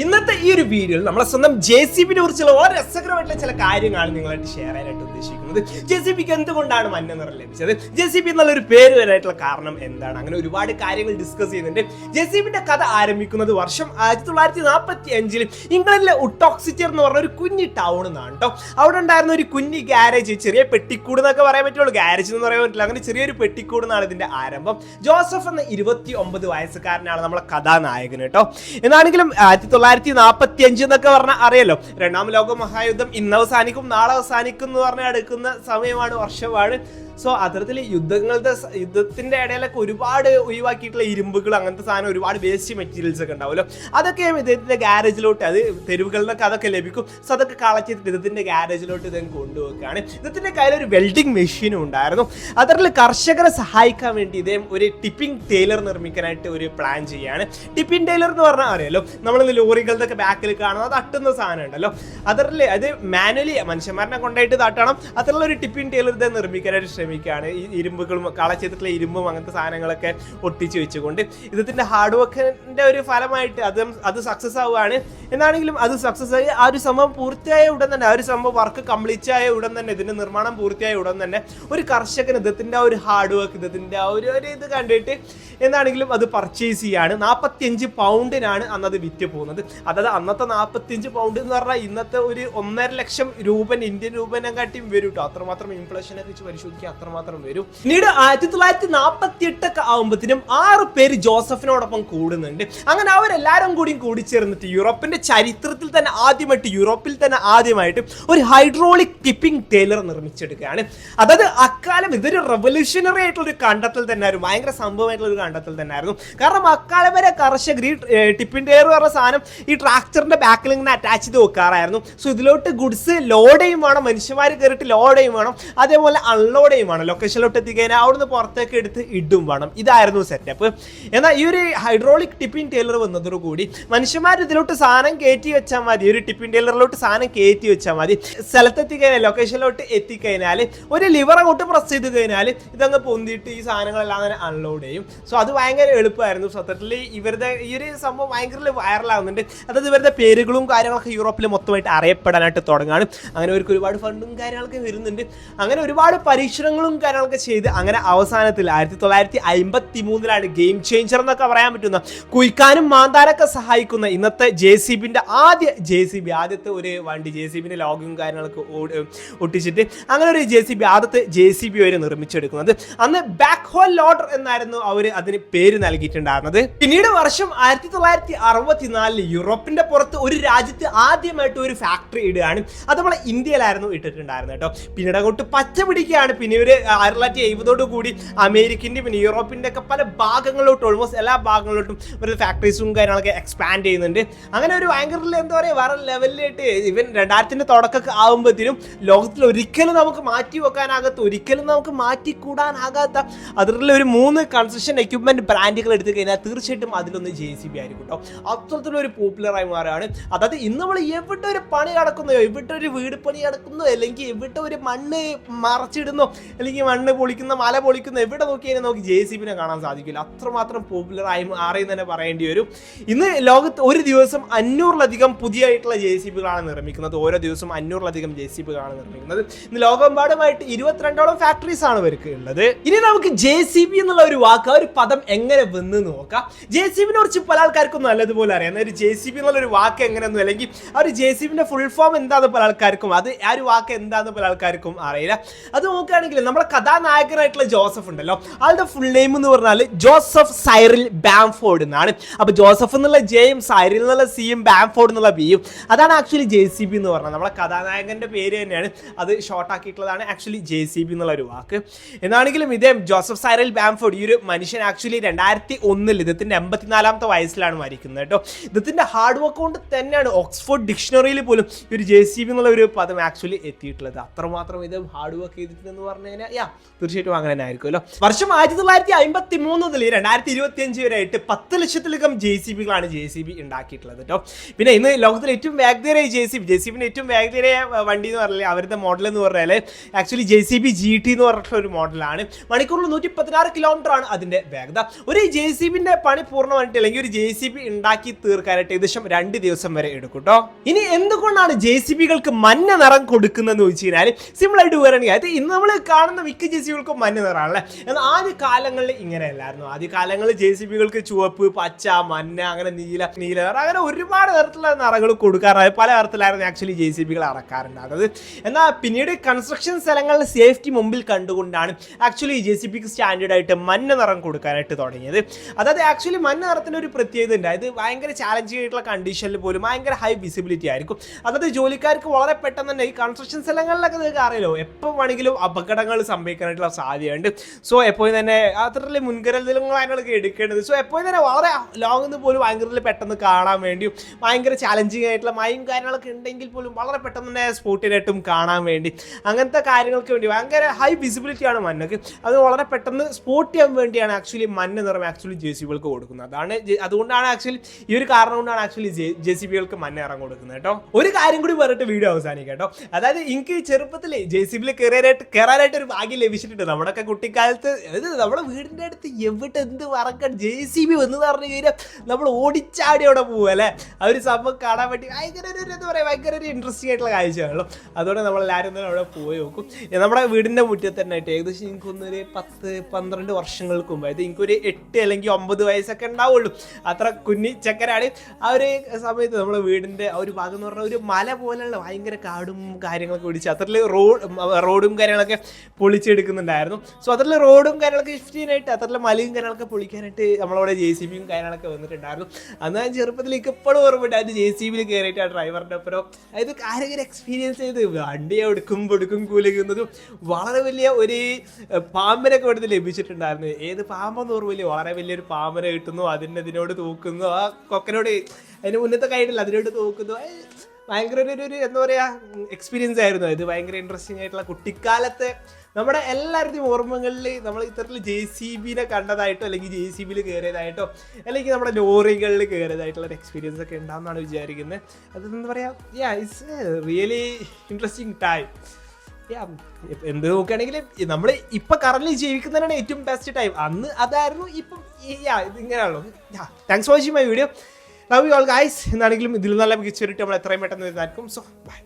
ഇന്നത്തെ ഈ ഒരു വീഡിയോയിൽ നമ്മളെ സ്വന്തം ജെ സി ബിനെ കുറിച്ചുള്ള രസകരമായിട്ടുള്ള ചില കാര്യങ്ങളാണ് നിങ്ങളായിട്ട് ഷെയർ ചെയ്യാനായിട്ട് ഉദ്ദേശിക്കുന്നത്. ജെ സി ബിക്ക് എന്തുകൊണ്ടാണ് മഞ്ഞ നിറം ലഭിച്ചത്? ജെ സി ബി എന്നുള്ള ഒരു പേര് വരാനായിട്ടുള്ള കാരണം എന്താണ്? അങ്ങനെ ഒരുപാട് കാര്യങ്ങൾ ഡിസ്കസ് ചെയ്യുന്നുണ്ട്. ജെ സി ബിന്റെ കഥ ആരംഭിക്കുന്നത് വർഷം ആയിരത്തി തൊള്ളായിരത്തി നാൽപ്പത്തി അഞ്ചിൽ ഇംഗ്ലണ്ടിലെ ഉട്ടോക്സിറ്റർ എന്ന് പറഞ്ഞ ഒരു കുഞ്ഞി ടൗൺ എന്നാണ് കേട്ടോ അവിടെ ഉണ്ടായിരുന്ന ഒരു കുഞ്ഞി ഗാരേജ് ചെറിയ പെട്ടിക്കൂട് എന്നൊക്കെ പറയാൻ പറ്റുള്ളൂ. ഗാരേജ് എന്ന് പറയാൻ പറ്റില്ല. അങ്ങനെ ചെറിയൊരു പെട്ടിക്കൂട് എന്നാണ് ഇതിന്റെ ആരംഭം. ജോസഫ് എന്ന ഇരുപത്തി ഒമ്പത് വയസ്സുകാരനാണ് നമ്മളെ കഥാനായകൻ കേട്ടോ എന്നാണെങ്കിലും ആയിരത്തി തൊള്ളായിരത്തി നാൽപ്പത്തി അഞ്ച് എന്നൊക്കെ പറഞ്ഞാൽ അറിയാലോ. രണ്ടാം ലോക മഹായുദ്ധം ഇന്ന് അവസാനിക്കും നാളെ അവസാനിക്കും എന്ന് പറഞ്ഞ് എടുക്കുന്ന സമയമാണ് വർഷമാണ്. സോ അത്തരത്തിൽ യുദ്ധങ്ങളുടെ യുദ്ധത്തിന്റെ ഇടയിലൊക്കെ ഒരുപാട് ഒഴിവാക്കിയിട്ടുള്ള ഇരുമ്പുകൾ അങ്ങനത്തെ സാധനം ഒരുപാട് വേസ്റ്റ് മെറ്റീരിയൽസ് ഒക്കെ ഉണ്ടാവുമല്ലോ. അതൊക്കെ ഇദ്ദേഹത്തിന്റെ ഗാരേജിലോട്ട് അത് തെരുവുകളിലൊക്കെ അതൊക്കെ ലഭിക്കും. സോ അതൊക്കെ കളച്ചിട്ട് ഇദ്ദേഹത്തിന്റെ ഗാരേജിലോട്ട് ഇദ്ദേഹം കൊണ്ടുപോവുകയാണ്. ഇദ്ദേഹത്തിന്റെ കയ്യിൽ ഒരു വെൽഡിംഗ് മെഷീനും ഉണ്ടായിരുന്നു. അത്തരത്തിൽ കർഷകരെ സഹായിക്കാൻ വേണ്ടി ഇദ്ദേഹം ഒരു ടിപ്പിംഗ് ടൈലർ നിർമ്മിക്കാനായിട്ട് ഒരു പ്ലാൻ ചെയ്യാണ് ടിപ്പിംഗ് ടൈലർ എന്ന് പറഞ്ഞാൽ അറിയാലോ നമ്മൾ ലോറികളുടെ ഒക്കെ ബാക്കിൽ കാണുന്നത് അത് അട്ടുന്ന സാധനം ഉണ്ടല്ലോ. അതറിൽ അത് മാനുവലി മനുഷ്യന്മാരനെ കൊണ്ടായിട്ട് തട്ടണം അത്തരത്തിലുള്ള ഒരു ടിപ്പിംഗ് ടൈലർ ഇദ്ദേഹം നിർമ്മിക്കാനായിട്ട് ശ്രമിക്കുകയാണ് ഈ ഇരുമ്പുകളും കള ചെയ്തിട്ടുള്ള ഇരുമ്പും അങ്ങനത്തെ സാധനങ്ങളൊക്കെ ഒട്ടിച്ച് വെച്ചുകൊണ്ട് ഇതിന്റെ ഹാർഡ് വർക്കിന്റെ ഒരു ഫലമായിട്ട് അത് അത് സക്സസ് ആവുകയാണ്. എന്നാണെങ്കിലും അത് സക്സസ് ആയി ആ ഒരു സംഭവം പൂർത്തിയായ ഉടൻ തന്നെ ആ ഒരു സംഭവം വർക്ക് കംപ്ലീറ്റ് ആയ ഉടൻ തന്നെ ഇതിന്റെ നിർമ്മാണം പൂർത്തിയായ ഉടൻ തന്നെ ഒരു കർഷകൻ ഇദ്ദേഹത്തിന്റെ ആ ഒരു ഹാർഡ് വർക്ക് ഇദ്ദേഹത്തിന്റെ ആ ഒരു ഇത് കണ്ടിട്ട് എന്താണെങ്കിലും അത് പർച്ചേസ് ചെയ്യാണ്. നാൽപ്പത്തിയഞ്ച് പൗണ്ടിനാണ് അന്നത് വിറ്റ് പോകുന്നത്. അതായത് അന്നത്തെ നാൽപ്പത്തിയഞ്ച് പൗണ്ട് എന്ന് പറഞ്ഞാൽ ഇന്നത്തെ ഒരു ഒന്നര ലക്ഷം രൂപൻ ഇന്ത്യൻ രൂപനെ കാട്ടിയും വരും കേട്ടോ അത്രമാത്രം ഇൻഫ്ലേഷനെ കുറിച്ച് പരിശോധിക്കുക അത്രമാത്രം വരും. പിന്നീട് ആയിരത്തി തൊള്ളായിരത്തി നാൽപ്പത്തി എട്ടൊക്കെ ആകുമ്പോഴത്തേനും ആറ് പേര് ജോസഫിനോടൊപ്പം കൂടുന്നുണ്ട്. അങ്ങനെ അവരെല്ലാവരും കൂടിയും കൂടിച്ചേർന്നിട്ട് യൂറോപ്പിന്റെ ചരിത്രത്തിൽ തന്നെ ആദ്യമായിട്ട് യൂറോപ്പിൽ തന്നെ ആദ്യമായിട്ട് ഒരു ഹൈഡ്രോളിക് ടിപ്പിംഗ് ടൈലർ നിർമ്മിച്ചെടുക്കുകയാണ്. അതായത് അക്കാലം ഇതൊരു റെവല്യൂഷണറി ആയിട്ടുള്ള ഒരു കണ്ടെത്തൽ തന്നെ ഭയങ്കര സംഭവമായിട്ടുള്ള ഒരു കണ്ടെത്തൽ തന്നെയായിരുന്നു. കാരണം അക്കാലം വരെ കർഷകർ ഈ ടിപ്പിംഗ് ടയർ പറഞ്ഞ സാധനം ഈ ട്രാക്ടറിന്റെ ബാക്കിൽ ഇങ്ങനെ അറ്റാച്ച് ചെയ്ത് വെക്കാറായിരുന്നു. സോ ഇതിലോട്ട് ഗുഡ്സ് ലോഡ് ചെയ്യും വേണം മനുഷ്യന്മാർ കയറിയിട്ട് ലോഡ് ചെയ്യും വേണം. അതേപോലെ അൺലോഡ് ചെയ്യും വേണം. ലൊക്കേഷനിലോട്ട് എത്തിക്കഴിഞ്ഞാൽ അവിടുന്ന് പുറത്തേക്ക് എടുത്ത് ഇടും വേണം. ഇതായിരുന്നു സെറ്റപ്പ് എന്നാൽ ഈ ഒരു ഹൈഡ്രോളിക് ടിപ്പിംഗ് ടൈലർ വന്നതോടുകൂടി മനുഷ്യന്മാർ ഇതിലോട്ട് സാധനം കയറ്റി വെച്ചാൽ മതി. ഒരു ടിപ്പിൻ ടൈലറിലോട്ട് സാധനം കയറ്റി വെച്ചാൽ മതി. സ്ഥലത്തെത്തിക്കഴിഞ്ഞാൽ ലൊക്കേഷനിലോട്ട് എത്തിക്കഴിഞ്ഞാൽ ഒരു ലിവർ അങ്ങോട്ട് പ്രസ് ചെയ്ത് കഴിഞ്ഞാൽ ഇതങ്ങ് പൊന്തിയിട്ട് ഈ സാധനങ്ങളെല്ലാം അങ്ങനെ അൺലോഡ് ചെയ്യും. സോ അത് ഭയങ്കര എളുപ്പമായിരുന്നു സത്യത്തിൽ ഇവരുടെ ഈ ഒരു സംഭവം ഭയങ്കര വൈറലാകുന്നുണ്ട് അതായത് ഇവരുടെ പേരുകളും കാര്യങ്ങളൊക്കെ യൂറോപ്പിൽ മൊത്തമായിട്ട് അറിയപ്പെടാനായിട്ട് തുടങ്ങാണ്. അങ്ങനെ അവർക്ക് ഒരുപാട് ഫണ്ടും കാര്യങ്ങളൊക്കെ വരുന്നുണ്ട്. അങ്ങനെ ഒരുപാട് പരീക്ഷണങ്ങളും കാര്യങ്ങളൊക്കെ ചെയ്ത് അങ്ങനെ അവസാനത്തിൽ ആയിരത്തി തൊള്ളായിരത്തി അമ്പത്തി മൂന്നിലാണ് ഗെയിം ചേഞ്ചർ എന്നൊക്കെ പറയാൻ പറ്റുന്ന കുയിക്കാനും മാന്താനൊക്കെ സഹായിക്കുന്ന ഇന്നത്തെ ജെ സി ബിന്റെ ആദ്യ ജെ സി ബി ആദ്യത്തെ ഒരു വണ്ടി ജെ സി ബിന്റെ ലോഗും കാര്യങ്ങളൊക്കെ ഒട്ടിച്ചിട്ട് അങ്ങനെ ഒരു ജെ സി ബി ആദ്യത്തെ ജെ സി ബി അവർ നിർമ്മിച്ചെടുക്കുന്നത്. അന്ന് ബാക്ക് ഹോൾ ലോഡർ എന്നായിരുന്നു അവർ അതിന് പേര് നൽകിയിട്ടുണ്ടായിരുന്നത്. പിന്നീട് വർഷം ആയിരത്തി തൊള്ളായിരത്തി അറുപത്തിനാലിൽ യൂറോപ്പിന്റെ പുറത്ത് ഒരു രാജ്യത്ത് ആദ്യമായിട്ട് ഒരു ഫാക്ടറി ഇടുകയാണ്. അത് നമ്മളെ ഇന്ത്യയിലായിരുന്നു ഇട്ടിട്ടുണ്ടായിരുന്നത് കേട്ടോ. പിന്നീട് അങ്ങോട്ട് പച്ച പിടിക്കുകയാണ്. പിന്നെ ഇവർ ആയിരത്തി തൊള്ളായിരത്തി എഴുപതോട് കൂടി അമേരിക്കന്റെ പിന്നെ യൂറോപ്പിന്റെ ഒക്കെ പല ഭാഗങ്ങളിലോട്ടും ഓൾമോസ്റ്റ് എല്ലാ ഭാഗങ്ങളിലോട്ടും ഒരു ഫാക്ടറീസും കാര്യങ്ങളൊക്കെ എക്സ്പാൻഡ് ചെയ്യുന്നുണ്ട്. അങ്ങനെ ഒരു ഭയങ്കര എന്താ പറയുക വേറെ ലെവലിലായിട്ട് ഇവൻ രണ്ടായിരത്തിന്റെ തുടക്കമൊക്കെ ആകുമ്പോഴത്തേനും ലോകത്തിൽ ഒരിക്കലും നമുക്ക് മാറ്റി വെക്കാനാകാത്ത ഒരിക്കലും നമുക്ക് മാറ്റി കൂടാനാകാത്ത അതിലുള്ള ഒരു മൂന്ന് കൺസ്ട്രക്ഷൻ എക്യുപ്മെന്റ് ബ്രാൻഡുകൾ എടുത്തു കഴിഞ്ഞാൽ തീർച്ചയായിട്ടും അതിലൊന്ന് ജെ സി ബി ആയിരിക്കും കേട്ടോ അത്തരത്തിലൊരു പോപ്പുലറായി മാറുകയാണ് അതായത് ഇന്ന് നമ്മൾ എവിടെ ഒരു പണി നടക്കുന്നോ എവിടെ ഒരു വീട് പണി നടക്കുന്നോ അല്ലെങ്കിൽ എവിടെ ഒരു മണ്ണ് മറച്ചിടുന്നോ അല്ലെങ്കിൽ മണ്ണ് പൊളിക്കുന്ന മല പൊളിക്കുന്ന എവിടെ നോക്കിയാലും നമുക്ക് ജെ സി ബിനെ കാണാൻ സാധിക്കില്ല. അത്രമാത്രം പോപ്പുലറായി മാറി തന്നെ പറയേണ്ടി വരും. ഇന്ന് ലോകത്ത് ഒരു ദിവസം അഞ്ഞൂറിലധികം പുതിയായിട്ടുള്ള ജെ സി ബികളാണ് നിർമ്മിക്കുന്നത്. ഓരോ ദിവസം അഞ്ഞൂറിലധികം ജെ സി ബികളാണ് നിർമ്മിക്കുന്നത്. ഇന്ന് ലോകമെമ്പാടുമായിട്ട് ഇരുപത്തിരണ്ടോളം ഫാക്ടറീസ് ആണ് ഇവർക്ക് ഉള്ളത്. ഇനി നമുക്ക് ജെ സി ബി എന്നുള്ള ഒരു വാക്ക് ഒരു പദം എങ്ങനെ വന്നു നോക്കാം. ജെ സി ബിനെ കുറിച്ച് പല ആൾക്കാർക്കും നല്ലതുപോലെ അറിയാം. ഒരു ജെ സി ബി എന്നുള്ളൊരു വാക്ക് എങ്ങനെയൊന്നും അല്ലെങ്കിൽ ആ ഒരു ജെ സി ബിന്റെ ഫുൾ ഫോം എന്താന്ന് പല ആൾക്കാർക്കും അത് ആ ഒരു വാക്ക് എന്താന്ന് പല ആൾക്കാർക്കും അറിയില്ല. അത് നോക്കുകയാണെങ്കിൽ നമ്മുടെ കഥാനായകനായിട്ടുള്ള ജോസഫ് ഉണ്ടല്ലോ. ആളുടെ ഫുൾ നെയിം എന്ന് പറഞ്ഞാൽ ജോസഫ് സൈറിൽ ബാംഫോർഡ് എന്നാണ്. അപ്പൊ ജോസഫ് എന്നുള്ള ജെയും സൈറിൽ എന്നുള്ള സിയും ബാംഫോർഡ് എന്നുള്ള ബിയും അതാണ് ആക്ച്വലി ജെ സി ബി എന്ന് പറഞ്ഞത്. നമ്മുടെ കഥാനായകന്റെ പേര് തന്നെയാണ്. അത് ഷോർട്ട് ആക്കിയിട്ടുള്ളതാണ് ആക്ച്വലി ജെ സി ബി എന്നുള്ള ഒരു വാക്ക്. എന്നാണെങ്കിലും ഇതേ ജോസഫ് സൈറിൽ ബാംഫോർഡ് ഈ ഒരു മനുഷ്യൻ ആക്ച്വലി രണ്ടായിരത്തി ഒന്നിൽ ഇദ്ദേഹത്തിന്റെ എൺപത്തിനാലാമത്തെ വയസ്സിലാണ് മരിക്കുന്നത് കേട്ടോ. ഇദ്ദേഹത്തിന്റെ ഹാർഡ് വർക്ക് കൊണ്ട് തന്നെയാണ് ഓക്സ്ഫോർഡ് ഡിക്ഷണറിയിൽ പോലും ഈ ഒരു ജെ സി ബി എന്നുള്ള ഒരു പദം ആക്ച്വലി എത്തിയിട്ടുള്ളത്. അത്രമാത്രം ഇത് ഹാർഡ് വർക്ക് ചെയ്തിട്ടുണ്ടെന്ന് പറഞ്ഞു കഴിഞ്ഞാൽ യാ തീർച്ചയായിട്ടും അങ്ങനെ തന്നെ ആയിരിക്കുമല്ലോ വർഷം ആയിരത്തി തൊള്ളായിരത്തി അമ്പത്തി മൂന്ന് മുതൽ രണ്ടായിരത്തി ഇരുപത്തി അഞ്ച് വരെയായിട്ട് പത്ത് ലക്ഷത്തിലധികം ജെ സി ബികളാണ് ജെ സി ബി ഉണ്ടാക്കിയിട്ടുള്ളത് കേട്ടോ. പിന്നെ ഇന്ന് ലോകത്തിലെ ഏറ്റവും വേഗതയേറിയ J C B J C ബിന്റെ ഏറ്റവും വേഗതയേറിയ വണ്ടി എന്ന് പറഞ്ഞാൽ അവരുടെ മോഡൽ എന്ന് പറഞ്ഞാൽ actually J C B G T എന്ന് പറഞ്ഞിട്ടുള്ള ഒരു മോഡലാണ് മണിക്കൂറിൽ നൂറ്റി പതിനാറ് കിലോമീറ്റർ ആണ് വേഗത ഒരു ജെ സി ബിന്റെ പണി പൂർണമായിട്ട് അല്ലെങ്കിൽ ഒരു ജെ സി ബി ഉണ്ടാക്കി തീർക്കാനായിട്ട് ഏകദേശം രണ്ട് ദിവസം വരെ എടുക്കും കേട്ടോ ഇനി എന്തുകൊണ്ടാണ് ജെ സി ബികൾക്ക് മഞ്ഞ നിറം കൊടുക്കുന്നതെന്ന് വെച്ച് കഴിഞ്ഞാൽ സിമ്പിൾ ആയിട്ട് പറയുകയാണെങ്കിൽ അത് ഇന്ന് നമ്മൾ കാണുന്ന മിക്ക ജെ സി ബികൾക്കും മഞ്ഞ നിറമാണല്ലേ? എന്നാൽ ആദ്യ കാലങ്ങളിൽ ഇങ്ങനെയല്ലായിരുന്നു. ആദ്യ കാലങ്ങളിൽ ജെ സി ബികൾക്ക് ചുവപ്പ് പച്ച മഞ്ഞ അങ്ങനെ നീല നീല നിറം അങ്ങനെ ഒരുപാട് തരത്തിലുള്ള നിറങ്ങൾ കൊടുക്കാറുണ്ട്. പല തരത്തിലായിരുന്നു ആക്ച്വലി ജെ സി ബികൾ ഇറക്കാറുണ്ടാകുന്നത് എന്നാൽ പിന്നീട് കൺസ്ട്രക്ഷൻ സ്ഥലങ്ങളിൽ സേഫ്റ്റി മുമ്പിൽ കണ്ടുകൊണ്ടാണ് ആക്ച്വലി ജെ സി ബിക്ക് സ്റ്റാൻഡേർഡ് ആയിട്ട് മഞ്ഞ നിറം കൊടുക്കാനായിട്ട് തുടങ്ങിയത്. അതായത് ആക്ച്വലി മഞ്ഞ ഒരു പ്രത്യേകത ഉണ്ട്. അതായത് ഭയങ്കര ചാലഞ്ചിങ് ആയിട്ടുള്ള കണ്ടീഷനിൽ പോലും ഭയങ്കര ഹൈ വിസിബിലിറ്റി ആയിരിക്കും. അതായത് ജോലിക്കാർക്ക് വളരെ പെട്ടെന്ന് തന്നെ ഈ കൺസ്ട്രക്ഷൻ സ്ഥലങ്ങളിലൊക്കെ നിങ്ങൾക്ക് അറിയാലോ എപ്പോൾ വേണമെങ്കിലും അപകടങ്ങൾ സംഭവിക്കാനായിട്ടുള്ള സാധ്യതയുണ്ട്. സോ എപ്പോഴും തന്നെ അത്രയും മുൻകരുതലുകൾ അതിനൊക്കെ എടുക്കേണ്ടത്. സോ എപ്പോഴും തന്നെ വളരെ ലോങ് നിന്ന് പോലും ഭയങ്കര പെട്ടെന്ന് കാണാൻ വേണ്ടിയും ഭയങ്കര ചാലഞ്ചിങ് ആയിട്ടുള്ള മയം കാര്യങ്ങളൊക്കെ ഉണ്ടെങ്കിൽ പോലും വളരെ പെട്ടെന്ന് തന്നെ സ്പോട്ടിനായിട്ടും കാണാൻ വേണ്ടി അങ്ങനത്തെ കാര്യങ്ങൾക്ക് വേണ്ടി ഭയങ്കര ഹൈ വിസിബിലിറ്റി ആണ് മഞ്ഞക്ക്. അത് വളരെ പെട്ടെന്ന് സ്പോട്ട് ചെയ്യാൻ വേണ്ടിയാണ് ആക്ച്വലി മഞ്ഞ നിറം ആക്ച്വലി ജെ സി ബികൾക്ക് കൊടുക്കുന്നത്. അതാണ് അതുകൊണ്ടാണ് ആക്ച്വലി ഈ ഒരു കാരണം കൊണ്ടാണ് ആക്ച്വലി ജെ സി ബികൾക്ക് മഞ്ഞ നിറം കൊടുക്കുന്നത് കേട്ടോ. ഒരു കാര്യം കൂടി പറഞ്ഞിട്ട് വീഡിയോ അവസാനിക്കാം കേട്ടോ. അതായത് എനിക്ക് ചെറുപ്പത്തിൽ ജെ സി ബിയിൽ കയറാനായിട്ട് കയറാനായിട്ട് ഒരു ഭാഗ്യം ലഭിച്ചിട്ടുണ്ട്. നമ്മുടെയൊക്കെ കുട്ടിക്കാലത്ത് അതായത് നമ്മുടെ വീടിന്റെ അടുത്ത് എവിടെ എന്ത് വറക്കാൻ ജെ സി ബി വന്ന് പറഞ്ഞു കഴിഞ്ഞാൽ നമ്മൾ ഓടിച്ചാടി അവിടെ പോകും അല്ലേ? ആ ഒരു സംഭവം കാണാൻ വേണ്ടി ഭയങ്കര ഒരു എന്താ പറയുക ഭയങ്കര ഒരു ഇൻട്രസ്റ്റിംഗ് ആയിട്ടുള്ള കാഴ്ചയാണല്ലോ. അതുകൊണ്ട് നമ്മൾ എല്ലാവരും തന്നെ അവിടെ പോയി നോക്കും. നമ്മുടെ വീടിന്റെ മുറ്റത്ത് തന്നെ ആയിട്ട് ഏകദേശം എനിക്കൊന്നൊരു പത്ത് പന്ത്രണ്ട് വർഷങ്ങൾക്ക് മുമ്പ് അതായത് എനിക്കൊരു എട്ട് അല്ലെങ്കിൽ ഒമ്പത് വയസ്സൊക്കെ ഉണ്ടാവുള്ളൂ. അത്ര കുഞ്ഞി ചക്കരാണ് ആ ഒരു സമയത്ത് നമ്മുടെ വീടിന്റെ ആ ഒരു ഭാഗം എന്ന് പറഞ്ഞാൽ ഒരു മല പോലെയുള്ള ഭയങ്കര കാടും കാര്യങ്ങളൊക്കെ പിടിച്ച് അത്രയിൽ റോഡ് റോഡും കാര്യങ്ങളൊക്കെ പൊളിച്ചെടുക്കുന്നുണ്ടായിരുന്നു. സോ അതിൽ റോഡും കാര്യങ്ങളൊക്കെ ഷിഫ്റ്റ് ചെയ്യാനായിട്ട് അത്രയിൽ മലയും കാര്യങ്ങളൊക്കെ പൊളിക്കാനായിട്ട് നമ്മളവിടെ ജെ സി ബിയും കാര്യങ്ങളൊക്കെ വന്നിട്ടുണ്ടായിരുന്നു. അന്ന് ഞാൻ ചെറുപ്പത്തിലേക്ക് ഇപ്പോഴും ഓർമ്മയുണ്ട്. അത് ജെ സി ബിയിൽ കയറിയിട്ട് ആ ഡ്രൈവറിന്റെ ഒപ്പം അതായത് കാര്യങ്ങൾ എക്സ്പീരിയൻസ് ചെയ്ത് വണ്ടി എടുക്കും പൊടുക്കും കൂലിക്കുന്നതും വളരെ വലിയ ഒരു പാമ്പിനൊക്കെ ഇവിടുത്തെ ലഭിച്ചിട്ടുണ്ടായിരുന്നു. ഏത് പാമ്പെന്ന് ഓർമ്മയില്ലേ. വളരെ വലിയൊരു പാമ്പനെ കിട്ടുന്നു അതിനോട് തൂക്കുന്നു. ആ കൊക്കനോട് അതിന് മുന്നത്തെ കഴിഞ്ഞില്ല അതിനോട് തൂക്കുന്നു. ഭയങ്കര ഒരു ഒരു- എന്താ പറയാ എക്സ്പീരിയൻസ് ആയിരുന്നു ഇത് ഭയങ്കര ഇൻട്രസ്റ്റിംഗ് ആയിട്ടുള്ള കുട്ടിക്കാലത്തെ നമ്മുടെ എല്ലാവരുടെയും ഓർമ്മകളിൽ നമ്മൾ ഇത്തരത്തിൽ ജെ സി ബിനെ കണ്ടതായിട്ടോ അല്ലെങ്കിൽ ജെ സി ബിയിൽ കയറിയതായിട്ടോ അല്ലെങ്കിൽ നമ്മുടെ ലോറികളിൽ കയറിയതായിട്ടുള്ള ഒരു എക്സ്പീരിയൻസ് ഒക്കെ ഉണ്ടാകുന്നതാണ് വിചാരിക്കുന്നത് അത് എന്താ പറയാ yeah it's really interesting time എന്ത് നോക്കുകയാണെങ്കിൽ നമ്മൾ ഇപ്പൊ കറന്റ് ജീവിക്കുന്നതിനാണ് ഏറ്റവും ബെസ്റ്റ് ടൈം അന്ന് അതായിരുന്നു ഇപ്പം ഇതിങ്ങനെയാണല്ലോ thanks for watching my video love you all guys എന്നാണെങ്കിലും ഇതിൽ നല്ല മികച്ച നമ്മൾ എത്രയും പെട്ടെന്ന് വരുന്നതായിരിക്കും സോ ബൈ